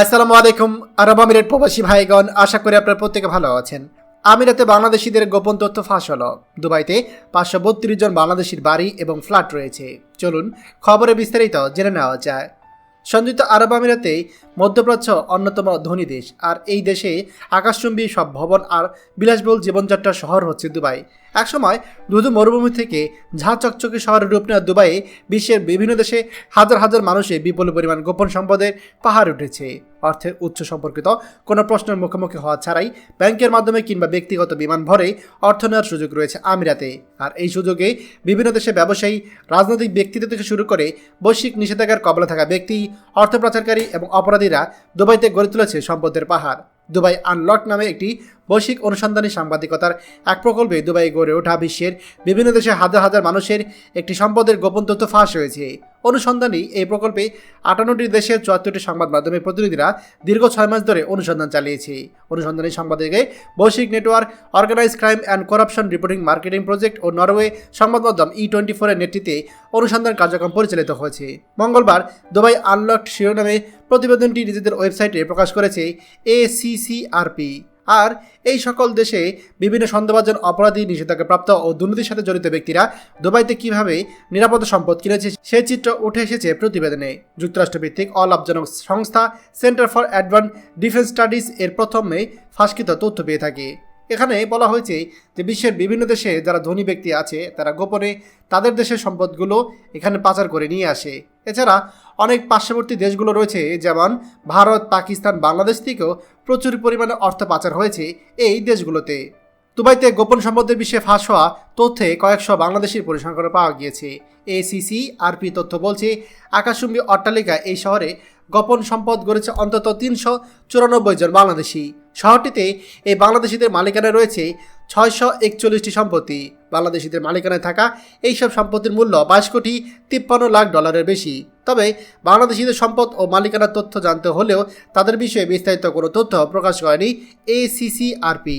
আসসালামু আলাইকুম, আরব আমিরাত প্রবাসী ভাইগণ, আশা করি আপনারা প্রত্যেকে ভালো আছেন। আমিরাতে বাংলাদেশিদের গোপন তথ্য ফাঁস হলো। দুবাইতে পাঁচশো বত্রিশ জন বাংলাদেশির বাড়ি এবং ফ্ল্যাট রয়েছে। চলুন খবরে বিস্তারিত জেনে নেওয়া যায়। সংযুক্ত আরব আমিরাতে মধ্যপ্রাচ্য অন্যতম ধনী দেশ, আর এই দেশে আকাশচুম্বী সব ভবন আর বিলাসবহুল জীবনযাত্রার শহর হচ্ছে দুবাই। একসময় দুধু মরুভূমি থেকে ঝাঁ চকচকে শহরের রূপ নেওয়া দুবাইয়ে বিশ্বের বিভিন্ন দেশে হাজার হাজার মানুষের বিপুল পরিমাণ গোপন সম্পদের পাহাড় উঠেছে। অর্থের উচ্চ সম্পর্কিত কোনো প্রশ্নের মুখোমুখি হওয়া ছাড়াই ব্যাংকের মাধ্যমে কিংবা ব্যক্তিগত বিমান ভরে অর্থ নেওয়ার সুযোগ রয়েছে আমিরাতে। আর এই সুযোগে বিভিন্ন দেশে ব্যবসায়ী, রাজনৈতিক ব্যক্তিত্ব থেকে শুরু করে বৈশ্বিক নিষেধাজ্ঞার কবলে থাকা ব্যক্তি, অর্থ পাচারকারী এবং অপরাধীরা দুবাইতে গড়ে তুলেছে সম্পদের পাহাড়। দুবাই আনলক নামে একটি বৈশ্বিক অনুসন্ধানী সাংবাদিকতার এক প্রকল্পে দুবাই গড়ে ওঠা বিশ্বের বিভিন্ন দেশে হাজার হাজার মানুষের একটি সম্পদের গোপন তথ্য ফাঁস হয়েছে। অনুসন্ধানী এই প্রকল্পে আটান্নটি দেশের চুয়াত্তরটি সংবাদ মাধ্যমের প্রতিনিধিরা দীর্ঘ ছয় মাস ধরে অনুসন্ধান চালিয়েছে। অনুসন্ধানী সাংবাদিকে বৈশ্বিক network organise crime and corruption reporting, marketing project O Norway সংবাদ মাধ্যম ই টোয়েন্টি ফোরের নেতৃত্বে অনুসন্ধান কার্যক্রম পরিচালিত হয়েছে। মঙ্গলবার দুবাই আনলকড শিরোনামে প্রতিবেদনটি নিজেদের ওয়েবসাইটে প্রকাশ করেছে এসিসিআরপি আর এই সকল দেশে বিভিন্ন সন্দেহভাজন অপরাধী নিষেধাজ্ঞাপ্রাপ্ত ও দুর্নীতির সাথে জড়িত ব্যক্তিরা দুবাইতে কীভাবে নিরাপদ সম্পদ কিনেছে সে চিত্র উঠে এসেছে প্রতিবেদনে। যুক্তরাষ্ট্রভিত্তিক অলাভজনক সংস্থা centre for advance defence studies এর প্রথমে ফাঁসকৃত তথ্য পেয়ে থাকে। এখানে বলা হয়েছে যে বিশ্বের বিভিন্ন দেশে যারা ধনী ব্যক্তি আছে, তারা গোপনে তাদের দেশের সম্পদগুলো এখানে পাচার করে নিয়ে আসে। এছাড়া অনেক পার্শ্ববর্তী দেশগুলো রয়েছে, যেমন ভারত, পাকিস্তান, বাংলাদেশ থেকেও প্রচুর পরিমাণে অর্থ পাচার হয়েছে এই দেশগুলোতে। দুবাইতে গোপন সম্পদের বিষয়ে ফাঁস হওয়া তথ্যে কয়েকশো বাংলাদেশের পরিসংখ্যান পাওয়া গিয়েছে। এসিসি আরপি তথ্য বলছে, আকাশচুম্বী অট্টালিকা এই শহরে গোপন সম্পদ গড়েছে অন্তত তিনশো চুরানব্বই জন বাংলাদেশি। শহরটিতে এই বাংলাদেশিদের মালিকানায় রয়েছে ছয়শো একচল্লিশটি সম্পত্তি। বাংলাদেশিদের মালিকানায় থাকা এইসব সম্পত্তির মূল্য বাইশ কোটি তিপ্পান্ন লাখ ডলারের বেশি। তবে বাংলাদেশিদের সম্পদ ও মালিকানার তথ্য জানতে হলেও তাদের বিষয়ে বিস্তারিত কোনো তথ্য প্রকাশ করেনি এসিসিআরপি